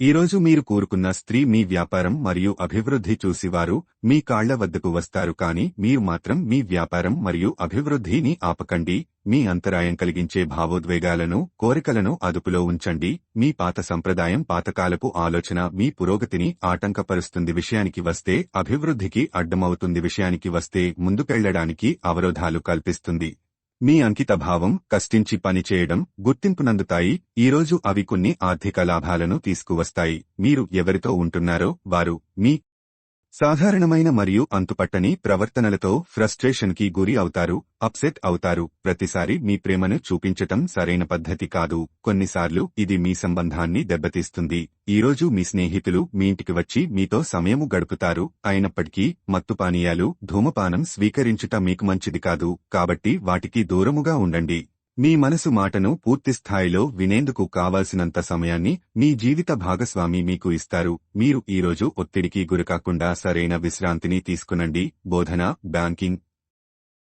ఈరోజు మీరు కోరుకున్న స్త్రీ మీ వ్యాపారం మరియు అభివృద్ధి చూసివారు మీ కాళ్ళ వద్దకు వస్తారు కాని మీరు మాత్రం మీ వ్యాపారం మరియు అభివృద్ధిని ఆపకండి మీ అంతరాయం కలిగించే భావోద్వేగాలను కోరికలను అదుపులో ఉంచండి మీ పాత సంప్రదాయం పాతకాలపు ఆలోచన మీ పురోగతిని ఆటంకపరుస్తుంది విషయానికి వస్తే అభివృద్ధికి అడ్డమవుతుంది విషయానికి వస్తే ముందుకెళ్ళడానికి అవరోధాలు కల్పిస్తుంది. మీ అంకితభావం కష్టించి పనిచేయడం గుర్తింపునందుతాయి. ఈరోజు అవి కొన్ని ఆర్థిక లాభాలను తీసుకువస్తాయి. మీరు ఎవరితో ఉంటున్నారో వారు మీ సాధారణమైన మరియు అంతుపట్టని ప్రవర్తనలతో ఫ్రస్ట్రేషన్కి గురి అవుతారు అప్సెట్ అవుతారు. ప్రతిసారి మీ ప్రేమను చూపించటం సరైన పద్ధతి కాదు. కొన్నిసార్లు ఇది మీ సంబంధాన్ని దెబ్బతీస్తుంది. ఈరోజు మీ స్నేహితులు మీ ఇంటికి వచ్చి మీతో సమయము గడుపుతారు. అయినప్పటికీ మత్తు పానీయాలు ధూమపానం స్వీకరించుట మీకు మంచిది కాదు. కాబట్టి వాటికి దూరముగా ఉండండి. మీ మనసు మాటను పూర్తి స్థాయిలో వినేందుకు కావాల్సినంత సమయాన్ని మీ జీవిత భాగస్వామి మీకు ఇస్తారు. మీరు ఈరోజు ఒత్తిడికి గురికాకుండా సరైన విశ్రాంతిని తీసుకునండి. బోధన బ్యాంకింగ్.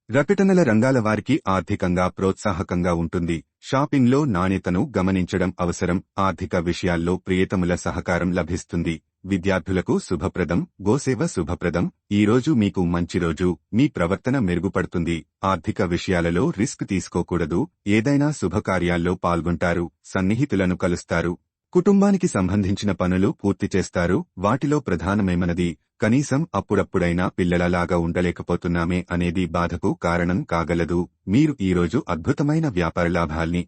ప్రకటనల రంగాల వారికి ఆర్థికంగా ప్రోత్సాహకంగా ఉంటుంది. షాపింగ్లో నాణ్యతను గమనించడం అవసరం. ఆర్థిక విషయాల్లో ప్రియతముల సహకారం లభిస్తుంది. విద్యార్థులకు శుభప్రదం గోసేవ శుభప్రదం. ఈ రోజు మీకు మంచి రోజు. మీ ప్రవర్తన మెరుగుపడుతుంది. ఆర్థిక విషయాలలో రిస్క్ తీసుకోకూడదు. ఏదైనా శుభకార్యాల్లో పాల్గొంటారు. సన్నిహితులను కలుస్తారు. కుటుంబానికి సంబంధించిన పనులు పూర్తి చేస్తారు. వాటిలో ప్రధానమేమనది కనీసం అప్పుడప్పుడైనా పిల్లలలాగా ఉండలేకపోతున్నామే అనేది బాధకు కారణం కాగలదు. మీరు ఈరోజు అద్భుతమైన వ్యాపార లాభాల్ని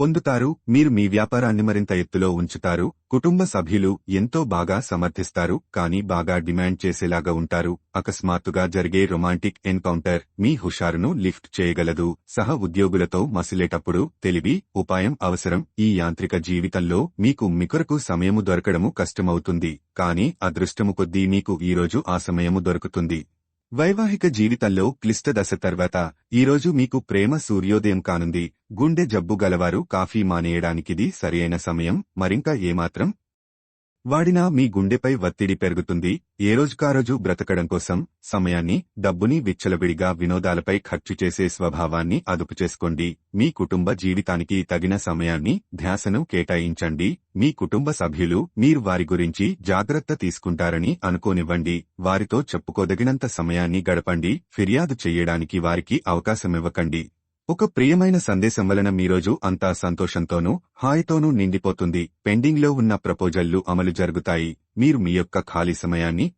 పొందుతారు మీరు మీ వ్యాపారాన్ని మరింత ఎత్తులో ఉంచుతారు కుటుంబ సభ్యులు ఎంతో బాగా సమర్థిస్తారు కానీ బాగా డిమాండ్ చేసేలాగా ఉంటారు. అకస్మాత్తుగా జరిగే రొమాంటిక్ ఎన్కౌంటర్ మీ హుషారును లిఫ్ట్ చేయగలదు. సహ ఉద్యోగులతో మసిలేటప్పుడు తెలివి ఉపాయం అవసరం. ఈ యాంత్రిక జీవితంలో మీకు మికొరకు సమయము దొరకడము కష్టమవుతుంది కానీ అదృష్టము కొద్దీ మీకు ఈరోజు ఆ సమయము దొరుకుతుంది. వైవాహిక జీవితంలో క్లిష్ట దశ తర్వాత ఈరోజు మీకు ప్రేమ సూర్యోదయం కానుంది. గుండె జబ్బు గలవారు కాఫీ మానేయడానికిది సరియైన సమయం మరింకా ఏమాత్రం వాడినా మీ గుండెపై ఒత్తిడి పెరుగుతుంది. ఏ రోజుకారోజు బ్రతకడం కోసం సమయాన్ని డబ్బుని విచ్చలవిడిగా వినోదాలపై ఖర్చు చేసే స్వభావాన్ని అదుపు చేసుకోండి. మీ కుటుంబ జీవితానికి తగిన సమయాన్ని ధ్యాసను కేటాయించండి. మీ కుటుంబ సభ్యులు మీరు వారి గురించి జాగ్రత్త తీసుకుంటారని అనుకోనివ్వండి. వారితో చెప్పుకోదగినంత సమయాన్ని గడపండి. ఫిర్యాదు చేయడానికి వారికి అవకాశమివ్వకండి. ఒక ప్రియమైన సందేశం వలన మీరోజు అంతా సంతోషంతోనూ హాయితోనూ నిండిపోతుంది. పెండింగ్లో ఉన్న ప్రపోజల్లు అమలు జరుగుతాయి. మీరు మీ యొక్క ఖాళీ సమయాన్ని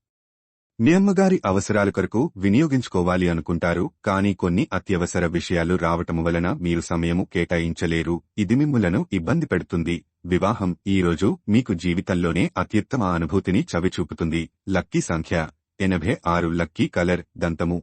మీ అమ్మగారి అవసరాల కొరకు వినియోగించుకోవాలి అనుకుంటారు. కానీ కొన్ని అత్యవసర విషయాలు రావటం వలన మీరు సమయము కేటాయించలేరు. ఇది మిమ్ములను ఇబ్బంది పెడుతుంది. వివాహం ఈ రోజు మీకు జీవితంలోనే అత్యుత్తమ అనుభూతిని చవిచూపుతుంది. లక్కీ సంఖ్య ఎనభై ఆరు. Lucky colour దంతము